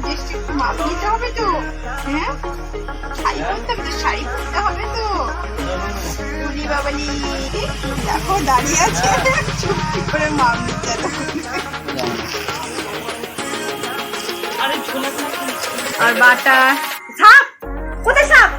একটু মাপ নিতে হবে তো হ্যাঁ? শাড়ি পরতে হবে তো শাড়ি পরতে হবে তো। উলি বাবালি দেখো দাঁড়িয়ে আছে চুপটি করে মাপ নিতে আর বাটা সাপ কোথায় সাপ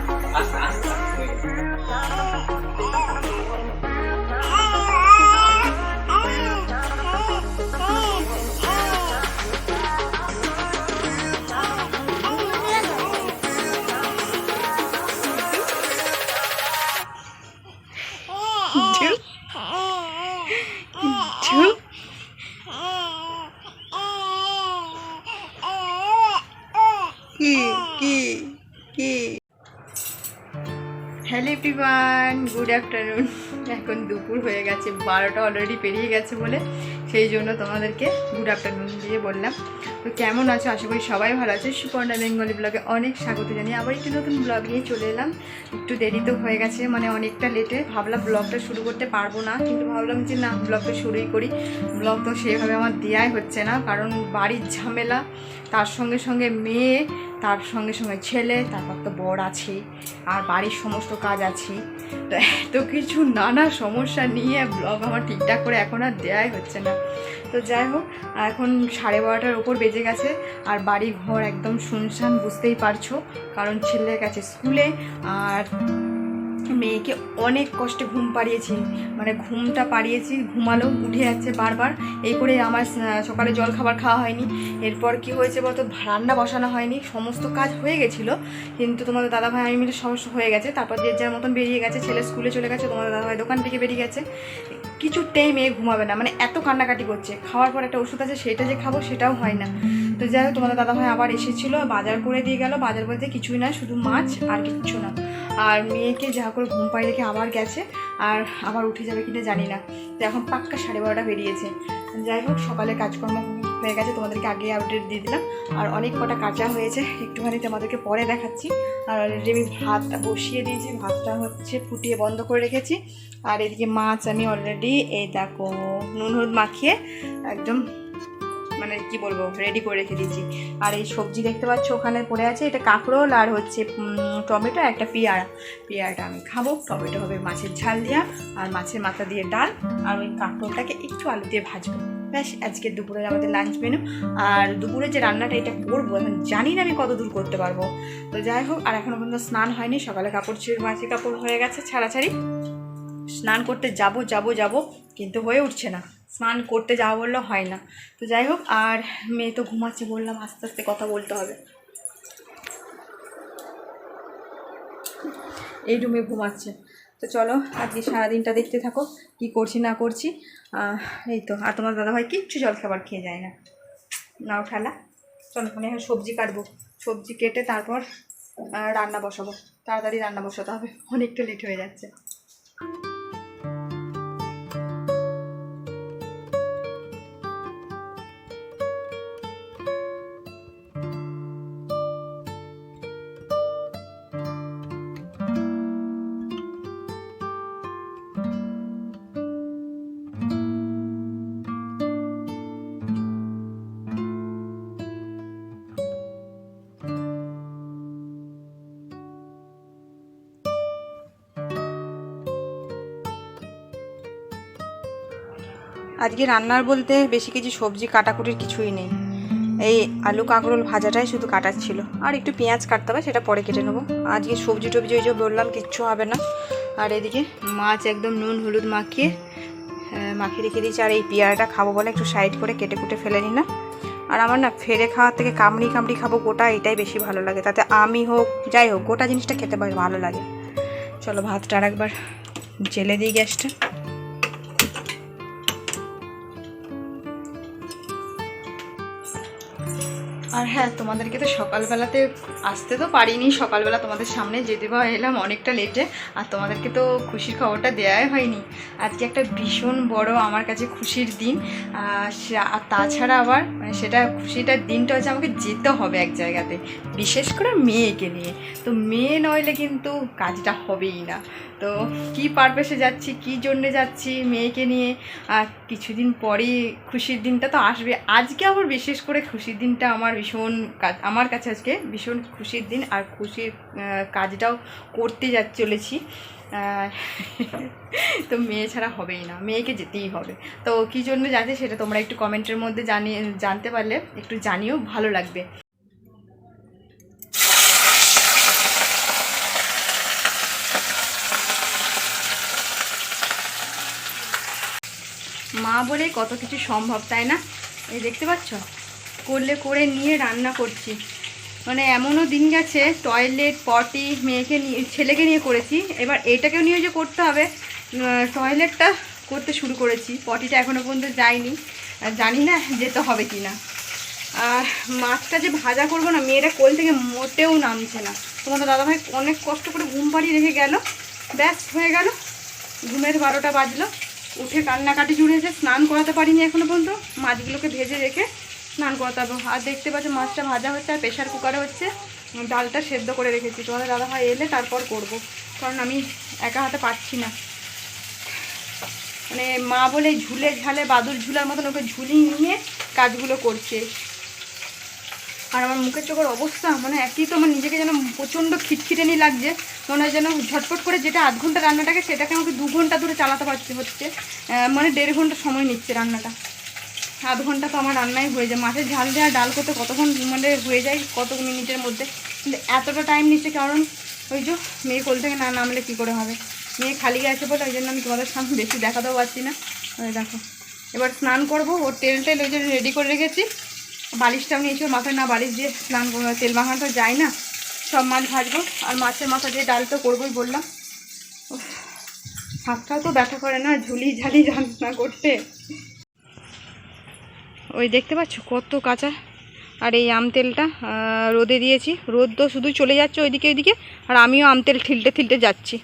দুপুর হয়ে গেছে, বারোটা অলরেডি পেরিয়ে গেছে বলে। সেই জন্য তোমাদেরকে গুড আফটারনুন দিয়ে বললাম। তো কেমন আছো? আশা করি সবাই ভালো আছে। সুপর্ণা বেঙ্গলি ব্লগে অনেক স্বাগত জানিয়ে আবার একটি নতুন ব্লগ নিয়ে চলে এলাম। একটু দেরি তো হয়ে গেছে মানে অনেকটা লেটে ভাবলাম ব্লগটা শুরু করতে পারব না, কিন্তু ভাবলাম যে না ব্লগটা শুরুই করি। ব্লগ তো সেভাবে আমার দেওয়াই হচ্ছে না, কারণ বাড়ির ঝামেলা। তার সঙ্গে সঙ্গে মেয়ে তার সঙ্গে সঙ্গে ছেলে তারপর তো বর আছে, আর বাড়ির সমস্ত কাজ আছে। তো এত কিছু নানা সমস্যা নিয়ে ব্লগ আমার ঠিকঠাক করে এখন আর দেয়াই হচ্ছে না। তো যাই হোক এখন সাড়ে বারোটার ওপর বেজে গেছে, আর বাড়ি ঘর একদম শুনশান বুঝতেই পারছ, কারণ ছেলে গেছে স্কুলে, আর মেয়েকে অনেক কষ্টে ঘুম পাড়িয়েছি। মানে ঘুমটা পাড়িয়েছি, ঘুমালো, উঠে যাচ্ছে বারবার। এই করে আমার সকালে জল খাবার খাওয়া হয়নি। এরপর কি হয়েছে বলতো? রান্না বসানো হয়নি। সমস্ত কাজ হয়ে গেছিল। কিন্তু তোমাদের দাদাভাই, আমি মিলে সমস্যা হয়ে গেছে। তারপর যে যার মতন বেরিয়ে গেছে, ছেলে স্কুলে চলে গেছে, তোমাদের দাদাভাই দোকান থেকে বেরিয়ে গেছে। কিছুতেই মেয়ে ঘুমাবে না। মানে এত কান্নাকাটি করছে। খাওয়ার পর একটা ওষুধ আছে, সেটা যে খাব, সেটাও হয় না। তো যাই হোক, তোমাদের দাদাভাই আবার এসেছিল, বাজার করে দিয়ে গেল। বাজার বলতে কিছুই না শুধু মাছ আর কিচ্ছু না। আর মেয়েকে যা করে ঘুম পাই রেখে আবার গেছে, আর আবার উঠে যাবে কিনা জানি না। তো এখন পাক্কা সাড়ে বারোটা বেরিয়েছে। যাই হোক, সকালে কাজকর্ম হয়ে গেছে, তোমাদেরকে আগে আপডেট দিয়ে দিলাম। আর অনেক কটা কাঁচা হয়েছে, একটুখানি তোমাদেরকে পরে দেখাচ্ছি। আর অলরেডি আমি ভাতটা বসিয়ে দিয়েছি, ভাতটা হচ্ছে ফুটিয়ে বন্ধ করে রেখেছি। আর এদিকে মাছ আমি অলরেডি এই দেখো, নুন হলুদ মাখিয়ে একদম মানে কি বলব রেডি করে রেখে দিয়েছি। আর এই সবজি দেখতে পাচ্ছ ওখানে পড়ে আছে, এটা কাঁকরোল আর হচ্ছে টমেটো, একটা পেয়ারা। পেয়ারাটা আমি খাব, টমেটো হবে মাছের ঝাল দেওয়া আর মাছের মাথা দিয়ে ডাল, আর ওই কাঁকরোলটাকে একটু আলু দিয়ে ভাজবো। ব্যাস আজকে দুপুরের আমাদের লাঞ্চ মেনু আর দুপুরে যে রান্নাটা এটা করব, এখন জানি না আমি কত দূর করতে পারব। তো যাই হোক, আর এখনও পর্যন্ত স্নান হয়নি, সকালে কাপড় ছিঁড়ে মাছের কাপড় হয়ে গেছে ছাড়াছাড়ি। স্নান করতে যাব যাব যাব, কিন্তু হয়ে উঠছে না। স্নান করতে যাওয়া বললেও হয় না। তো যাই হোক, আর মেয়ে তো ঘুমাচ্ছে বললাম, আস্তে আস্তে কথা বলতে হবে। এই রুমে ঘুমাচ্ছে। তো চলো, আজকে সারাদিনটা দেখতে থাকো, কি করছি না করছি। এই তো, আর তোমার দাদাভাই কিচ্ছু জল খাবার খেয়ে যায় না। নাও ঠালা, চলো, আমি এখন সবজি কাটবো। সবজি কেটে তারপর রান্না বসাবো। তাড়াতাড়ি রান্না বসাতে হবে, অনেকটা লেট হয়ে যাচ্ছে। আজকে রান্নার বলতে বেশি কিছু সবজি, কাটাকুটির কিছুই নেই। এই আলু, কাঁকরোল ভাজাটাই শুধু কাটার ছিল আর একটু পেঁয়াজ কাটতে হবে, সেটা পরে কেটে নেব। আজকে সবজি টবজি ওই যে বললাম, কিচ্ছু হবে না। আর এদিকে মাছ একদম নুন, হলুদ মাখিয়ে মাখিয়ে রেখে দিয়েছি। আর এই পেয়ারাটা খাব বলে একটু সাইড করে কেটে কুটে ফেলে নিলাম। আর আমার না ফেরে খাওয়ার থেকে কামড়ি কামড়ি খাব গোটা, এটাই বেশি ভালো লাগে। তাতে আমি হোক, যাই হোক, গোটা জিনিসটা খেতে ভালো লাগে। চলো ভাতটা আর একবার জেলে দিই গ্যাসটা। আর হ্যাঁ তোমাদেরকে তো সকালবেলাতে আসতে তো পারিনি। সকালবেলা তোমাদের সামনে যেতে বা এলাম অনেকটা লেটে আর তোমাদেরকে তো খুশির খবরটা দেওয়াই হয়নি। আজকে একটা ভীষণ বড় আমার কাছে খুশির দিন। আর তাছাড়া আবার মানে সেটা খুশিটার দিনটা হচ্ছে আমাকে যেতে হবে এক জায়গাতে, বিশেষ করে মেয়েকে নিয়ে। তো মেয়ে নইলে কিন্তু কাজটা হবেই না। তো কি পারপাসে যাচ্ছি, কি জন্যে যাচ্ছি মেয়েকে নিয়ে? আর কিছুদিন পরে খুশির দিনটা তো আসবে। আজকে আবার বিশেষ করে খুশির দিনটা আমার ভীষণ কাজ, আমার কাছে আজকে ভীষণ খুশির দিন আর খুশির কাজটাও করতে যা, চলেছি। তো মেয়ে ছাড়া হবেই না, মেয়েকে যেতেই হবে। তো কী জন্য যাচ্ছে সেটা তোমরা একটু কমেন্টের মধ্যে জানিয়ে জানতে পারলে একটু জানিও, ভালো লাগবে। মা বলে কত কিছু সম্ভব, তাই না? এই দেখতে পাচ্ছ? করলে করে নিয়ে রান্না করছি। মানে এমনও দিন গেছে টয়লেট পটি মেয়েকে নিয়ে, ছেলেকে নিয়ে করেছি। এবার এটাকেও নিয়ে যে করতে হবে টয়লেটটা করতে শুরু করেছি। পটিটা এখনও পর্যন্ত যায়নি। জানি না যেতে হবে কি না আর মাছটা যে ভাজা করব না মেয়েরা কোল থেকে মোটেও নামছে না। তোমাদের দাদাভাই অনেক কষ্ট করে ঘুম পাড়িয়ে রেখে গেল। ব্যাস, হয়ে গেল। ঘুমের বারোটা বাজলো। উঠে কান্নাকাটি জুড়েছে স্নান করাতে পারিনি এখনও পর্যন্ত। মাছগুলোকে ভেজে রেখে স্নান করাতে আর দেখতে পাচ্ছ, মাছটা ভাজা হচ্ছে আর প্রেশার কুকারে হচ্ছে। ডালটা সেদ্ধ করে রেখেছি। তোমাদের দাদা ভাই এলে তারপর করব। কারণ আমি একা হাতে পারছি না। মানে মা বলে ঝুলে ঝালে বাদুর ঝুলার মতন ওকে ঝুলিয়ে নিয়ে কাজগুলো করছে। আর আমার মুখের চোখের অবস্থা মানে একই তো, আমার নিজেকে যেন প্রচণ্ড খিটখিটেনি লাগছে। মনে হয় যেন ঝটপট করে যেটা আধ ঘণ্টা রান্নাটাকে সেটাকে আমাকে দু ঘণ্টা ধরে চালাতে পারছে হচ্ছে। মানে দেড় ঘণ্টা সময় নিচ্ছে রান্নাটা। আধ ঘণ্টা তো আমার রান্নাই হয়ে যায়। মাছের ঝাল দেওয়া ডাল করতে কতক্ষণ মানে হয়ে যায় কত মিনিটের মধ্যে? কিন্তু এতটা টাইম নিচ্ছে কারণ ওই যে মেয়ে কোল থেকে না নামলে কী করে হবে? মেয়ে খালি আছে বলে ওই জন্য আমি তোমাদের সামনে বেশি দেখাতেও পারছি না। ওই দেখো, এবার স্নান করব। ওর তেল টেল ওই জন্য রেডি করে রেখেছি। বালিশটাও নিয়েছি ওর মাথায়। না, বালিশ দিয়ে স্নান তেল মাখানো তো যায় না। সব মাছ ভাজবো। আর মাছের মাথা দিয়ে ডাল তো করবোই বললাম। হাতটাও তো ব্যথা করে না ঝুলি ঝালি রান্না করতে। ওই দেখতে পাচ্ছ কত কাঁচা। আর এই আম তেলটা রোদে দিয়েছি। রোদ তো শুধু চলে যাচ্ছে ওইদিকে ওইদিকে, আর আমিও আম তেল ঠিলতে ঠিলতে যাচ্ছি।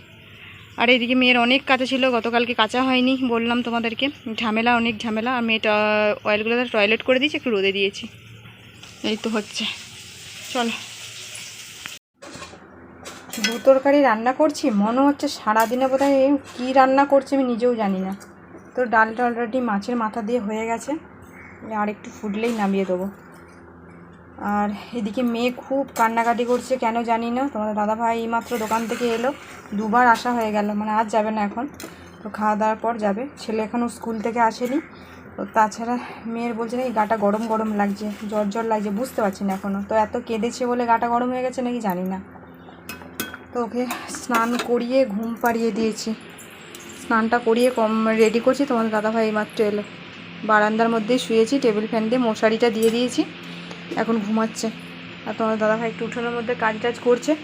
আর এইদিকে মেয়ের অনেক কাঁচা ছিল, গতকালকে কাঁচা হয়নি বললাম তোমাদেরকে। ঝামেলা, অনেক ঝামেলা। আর মেয়েটা অয়েলগুলো টয়লেট করে দিয়েছি, একটু রোদে দিয়েছি। এই তো হচ্ছে। চলো। দু তরকারি রান্না করছি, মনে হচ্ছে সারাদিনে বোধ হয় কী রান্না করছি আমি নিজেও জানি না। তো ডালটা অলরেডি মাছের মাথা দিয়ে হয়ে গেছে। আর একটু ফুটলেই নামিয়ে দেবো। আর এদিকে মেয়ে খুব কান্নাকাটি করছে, কেন জানি না। তোমাদের দাদাভাই এইমাত্র দোকান থেকে এলো, দুবার আসা হয়ে গেল মানে আজ যাবে না এখন। তো খাওয়া দাওয়ার পর যাবে। ছেলে এখনও স্কুল থেকে আসেনি। তো তাছাড়া মেয়ের বলছে নাকি গাটা গরম গরম লাগছে, জ্বর জ্বর লাগছে, বুঝতে পারছি না এখনও তো এত কেঁদেছে বলে গাটা গরম হয়ে গেছে নাকি জানি না। তো ওকে স্নান করিয়ে ঘুম পাড়িয়ে দিয়েছি। স্নানটা করিয়ে কম রেডি করছি, তোমাদের দাদাভাই এইমাত্র এলো। বারান্দার মধ্যেই শুয়েছি, টেবিল ফ্যান দিয়ে মশারিটা দিয়ে দিয়েছি। এখন ঘুমাচ্ছে। আর তোমার দাদাভাই একটু উঠোনের মধ্যে কাজ টাজ করছে।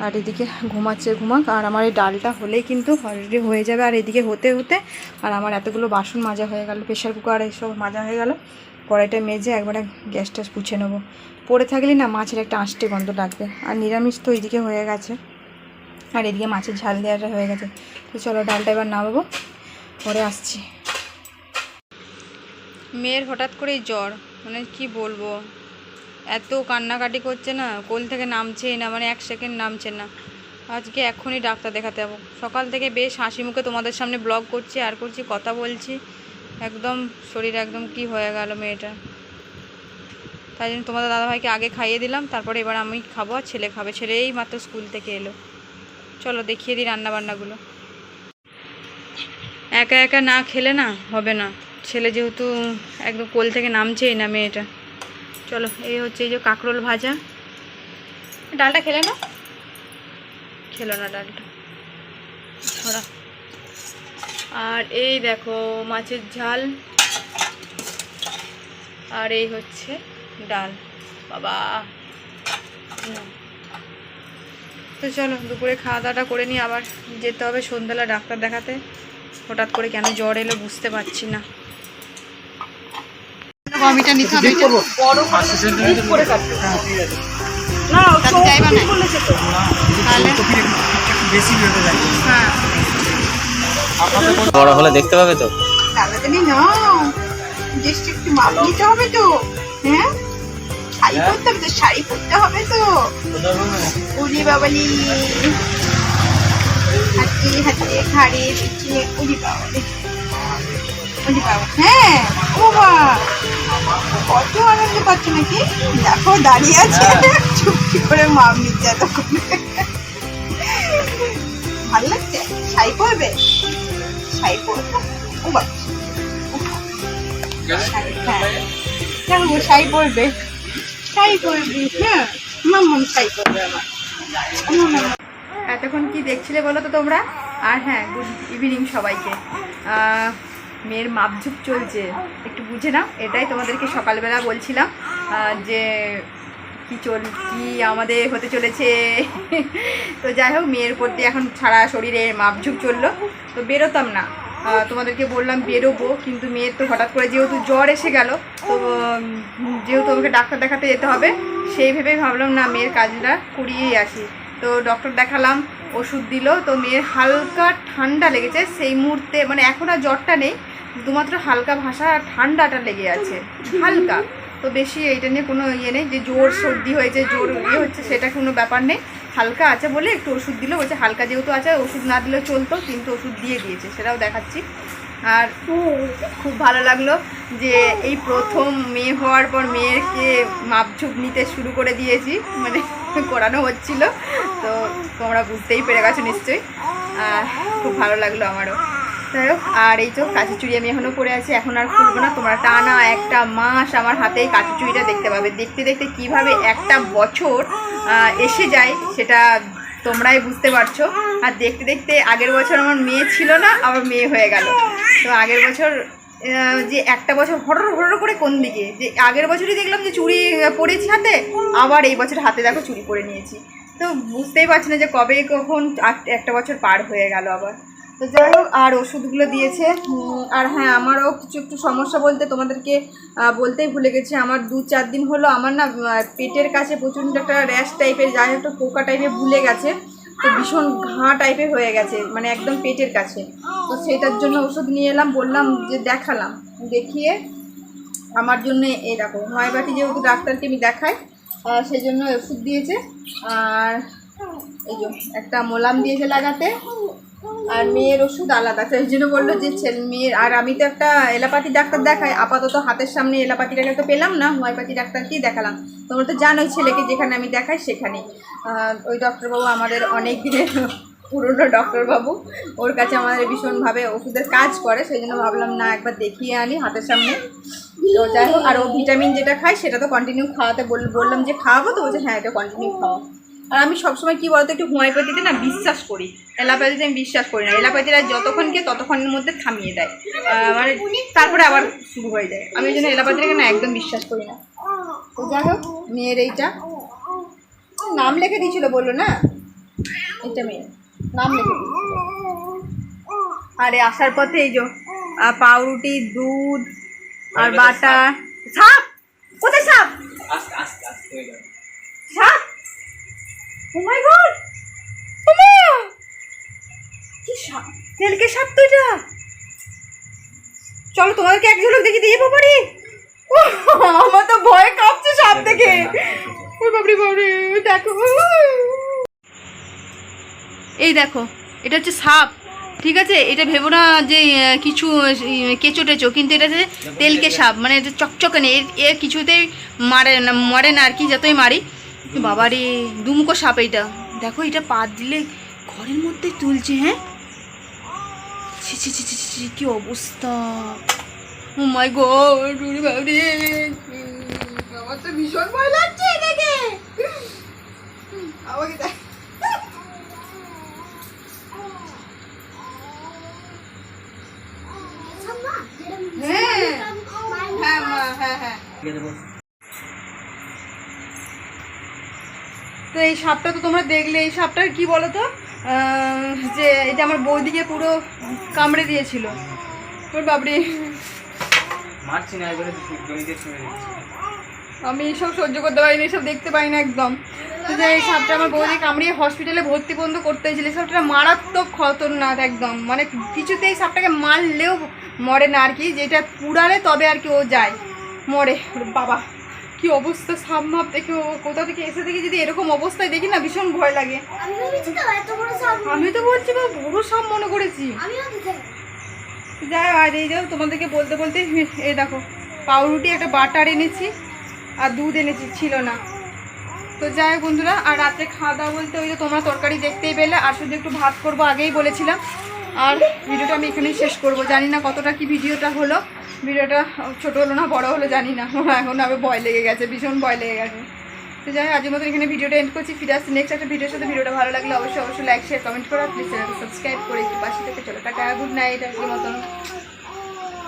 আর এদিকে ঘুমাচ্ছে, ঘুমাক। আর আমার এই ডালটা হলেই কিন্তু অলরেডি হয়ে যাবে। আর এদিকে হতে হতে আর আমার এতগুলো বাসন মাজা হয়ে গেল প্রেশার কুকার এসব মাজা হয়ে গেল। কড়াইটা মেজে একবারে গ্যাস ট্যাস পুছে নেব। পড়ে থাকলে না মাছের একটা আষ্টে গন্ধ লাগবে। আর নিরামিষ তো ওইদিকে হয়ে গেছে। আর এদিকে মাছের ঝাল দেওয়াটা হয়ে গেছে। তো চলো ডালটা এবার নামাবো। পরে আসছি। মেয়ের হঠাৎ করেই জ্বর। মানে কি বলব? এত কান্নাকাটি করছে না, কোল থেকে নামছেই না মানে এক সেকেন্ড নামছে না। আজকে এখনই ডাক্তার দেখাতে যাব। সকাল থেকে বেশ হাসি মুখে তোমাদের সামনে ব্লগ করছি, আর করছি, কথা বলছি। একদম শরীর একদম কি হয়ে গেল মেয়েটা তাই জন্য তোমাদের দাদাভাইকে আগে খাইয়ে দিলাম, তারপরে এবার আমি খাব আর ছেলে খাবে। ছেলে এই মাত্র স্কুল থেকে এলো। চলো দেখিয়ে দিই রান্না বান্নাগুলো একা একা না খেলে না হবে না। ছেলে যেহেতু একদম কোল থেকে নামছেই না মেয়েটা। চলো, এই হচ্ছে এই যে কাঁকরোল ভাজা। ডালটা খেলে না? খেলো না ডালটা। ছড়া আর এই দেখো মাছের ঝাল। আর এই হচ্ছে ডাল। বাবা। তো চলো, দুপুরে খাওয়া দাওয়াটা করে নিই আবার যেতে হবে সন্ধ্যাবেলা ডাক্তার দেখাতে। হঠাৎ করে কেন জ্বর এলো বুঝতে পারছি না। গমিটা নিতে হবে। না তাহলে? হ্যাঁ বড় হলে দেখতে পাবে তো? তাড়াতাড়ি একটু মাপ নিতে হবে তো। হ্যাঁ? শাড়ি পরতে হবে তো শাড়ি পরতে হবে তো। উলি বাবালি। হাতে হাতে ঘাড়ে পিছনে উলি বাবালি। হ্যাঁ ও বাবা কত আনন্দ দেখো দাঁড়িয়ে আছে এতক্ষণ ভালো লাগছে ও হ্যাঁ এতক্ষণ কি দেখছিলে বলো তো তোমরা? আর হ্যাঁ গুড ইভিনিং সবাইকে। মেয়ের মাপঝুপ চলছে। একটু বুঝে নাও, এটাই তোমাদেরকে সকালবেলা বলছিলাম যে কি চল, কি আমাদের হতে চলেছে। তো যাই হোক, মেয়ের প্রতি এখন সারা শরীরে মাপঝুপ চলল। তো বেরোতাম না। তোমাদেরকে বললাম বেরোবো, কিন্তু মেয়ের তো হঠাৎ করে যেহেতু জ্বর এসে গেল, তো যেহেতু আমাকে ডাক্তার দেখাতে যেতে হবে, সেই ভেবেই ভাবলাম না মেয়ের কাজটা করিয়েই আসি। তো ডক্টর দেখালাম ওষুধ দিল, তো মেয়ের হালকা ঠান্ডা লেগেছে। সেই মুহূর্তে মানে এখন আর জ্বরটা নেই, শুধুমাত্র হালকা ভাষা ঠান্ডাটা লেগে আছে। হালকা। তো বেশি এইটা নিয়ে কোনো ইয়ে নেই, যে জোর সর্দি হয়েছে, জোর ইয়ে হচ্ছে, সেটা কোনো ব্যাপার নেই। হালকা আছে বলে একটু ওষুধ দিল, বলছে হালকা যেহেতু আছে, ওষুধ না দিলেও চলতো, কিন্তু ওষুধ দিয়ে দিয়েছে, সেটাও দেখাচ্ছি। আর খুব ভালো লাগল যে এই প্রথম মেয়ে হওয়ার পর মেয়েকে মাপঝুপ নিতে শুরু করে দিয়েছি মানে করানো হচ্ছিল। তো তোমরা বুঝতেই পেরে গেছো নিশ্চয়ই। খুব ভালো লাগল আমারও। যাই হোক, আর এই তো কাঁচি চুড়ি আমি এখনও পরে আছি, এখন আর খুলবো না। তোমরা টানা একটা মাস আমার হাতে এই কাঁচি চুড়িটা দেখতে পাবে। দেখতে দেখতে কীভাবে একটা বছর এসে যায়, সেটা তোমরাই বুঝতে পারছ। আর দেখতে দেখতে আগের বছর আমার মেয়ে ছিল না, আবার মেয়ে হয়ে গেল। তো আগের বছর যে একটা বছর হরর হরর করে কোন দিকে? যে আগের বছরই দেখলাম যে চুড়ি পরেছি হাতে, আবার এই বছর হাতে দেখো চুড়ি পরে নিয়েছি। তো বুঝতেই পারছি না যে কবে কখন একটা বছর পার হয়ে গেল আবার। তো যাই হোক, আর ওষুধগুলো দিয়েছে। আর হ্যাঁ আমারও কিছু একটু সমস্যা বলতে তোমাদেরকে বলতেই ভুলে গেছি। আমার দু চার দিন হলো আমার না পেটের কাছে প্রচণ্ড একটা র্যাশ টাইপের যাই হোক, একটা পোকা টাইপের ভুলে গেছে। তো ভীষণ ঘা টাইপের হয়ে গেছে মানে একদম পেটের কাছে। তো সেটার জন্য ওষুধ নিয়ে এলাম, বললাম যে দেখালাম। দেখিয়ে আমার জন্য এই দেখো যেহেতু ডাক্তারকে আমি দেখাই সেই জন্য ওষুধ দিয়েছে। আর এই যে একটা মোলাম দিয়েছে লাগাতে। আর মেয়ের ওষুধ আলাদা। সেই জন্য বলল যে ছেলে মেয়ের আর আমি তো একটা এলাপাতি ডাক্তার দেখাই। আপাতত হাতের সামনে এলাপাতি ডাক্তার তো পেলাম না হোমিওপ্যাথি ডাক্তারকেই দেখালাম। তোমরা তো জানোই ছেলেকে যেখানে আমি দেখাই সেখানেই। আহ, ওই ডক্টরবাবু আমাদের অনেক দিনের পুরনো ডক্টরবাবু। ওর কাছে আমাদের ভীষণভাবে ওষুধের কাজ করে সেই জন্য ভাবলাম, না, একবার দেখিয়ে আনি হাতের সামনে। তো যাই হোক, আর ও ভিটামিন যেটা খায়, সেটা তো কন্টিনিউ খাওয়াতে বল- বললাম যে, খাওয়াবো তো? বলছে হ্যাঁ এটা কন্টিনিউ খাওয়া আর আমি সবসময় কী বলতো, একটু হোমিওপ্যাথিতে না বিশ্বাস করি। এলাপ্যাথিতে আমি বিশ্বাস করি না। এলাপ্যাথিরা যতক্ষণ গিয়ে ততক্ষণের মধ্যে থামিয়ে দেয়। মানে তারপরে আবার শুরু হয়ে যায়। আমি ওই জন্য এলাপ্যাথিটাকে না একদম বিশ্বাস করি না। তো যাই হোক, মেয়ের এইটা। নাম লেখে দিয়েছিল, বলল না? এটা মেয়ের নাম আরে আসার পথে এই যে আহ, পাউরুটি দুধ আর বাটা। সাপ। কোথায় সাপ? আস্তে আস্তে আস্তে যাবে। সাপ! ও মাই গড কি সাপ? তেলকে সাপ তো এটা? চলো তোমাদেরকে এক ঝলক দেখি দিয়ে পারি। আমার তো ভয় কাঁপছে সাপ দেখে ওই বাবরি বাবরি দেখো এই দেখো, এটা হচ্ছে সাপ, ঠিক আছে? এটা ভেবো না যে কিছু কেঁচো টেচো, কিন্তু এটা হচ্ছে তেলকে সাপ মানে চকচকে নেই এর কিছুতেই মারে না, মরে না আর কি, যতই মারি। বাবা রে দুমুখো সাপ এইটা। দেখো, এটা পা দিলে ঘরের মধ্যে তুলছে হ্যাঁ? ছি কি অবস্থা। ও মাই গড আমার তো ভীষণ ভয় লাগছে দেখে আমাকে দেখ হ্যাঁ হ্যাঁ মা, হ্যাঁ হ্যাঁ ঠিক আছে বস তো এই সাপটা তো তোমরা দেখলে এই সাপটার কি বলো তো যে এটা আমার বৌদিকে পুরো কামড়ে দিয়েছিল। ওর বাবরে আমি এইসব সহ্য করতে পারি না এসব দেখতে পাই না একদম। এই সাপটা আমার বৌদি কামড়িয়ে হসপিটালে ভর্তি পর্যন্ত করতে হয়েছিল এই সাপটা মারাত্মক খতরনাক একদম। মানে কিছুতেই সাপটাকে মারলেও মরে না আর কি যেটা পুড়ালে তবে আর কি ও যায়। মরে বাবা। কি অবস্থা মাপ দেখে ও কোথা থেকে এসে দেখি যদি এরকম অবস্থায় দেখি না ভীষণ ভয় লাগে। আমি তো বলছি বা বড় সাপ মনে করেছি। যাই আর এই যাও তোমাদেরকে বলতে বলতে এই দেখো পাউরুটি একটা বাটার এনেছি আর দুধ এনেছি ছিল না। তো যাই হোক বন্ধুরা আর রাতে খাওয়া দাওয়া বলতে ওই যে তোমরা তরকারি দেখতেই পেলে আর শুধু একটু ভাত করব আগেই বলেছিলাম। আর ভিডিওটা আমি এখানেই শেষ করব। জানি না কতটা কি ভিডিওটা হলো। ভিডিওটা ছোটো হলো না, বড় হলো জানি না। আমার এখন আবার ভয় লেগে গেছে, ভীষণ ভয় লেগে গেছে। তো যাই আজকের মতো এখানে ভিডিওটা এন্ড করছি। ফিরে আসছি নেক্সট একটা ভিডিওর সাথে। ভিডিওটা ভালো লাগলে অবশ্যই অবশ্যই লাইক শেয়ার কমেন্ট করো। প্লিজ সাবস্ক্রাইব করে একটু পাশে থেকে চলো। টাটা গুড নাইট আজকের মতন।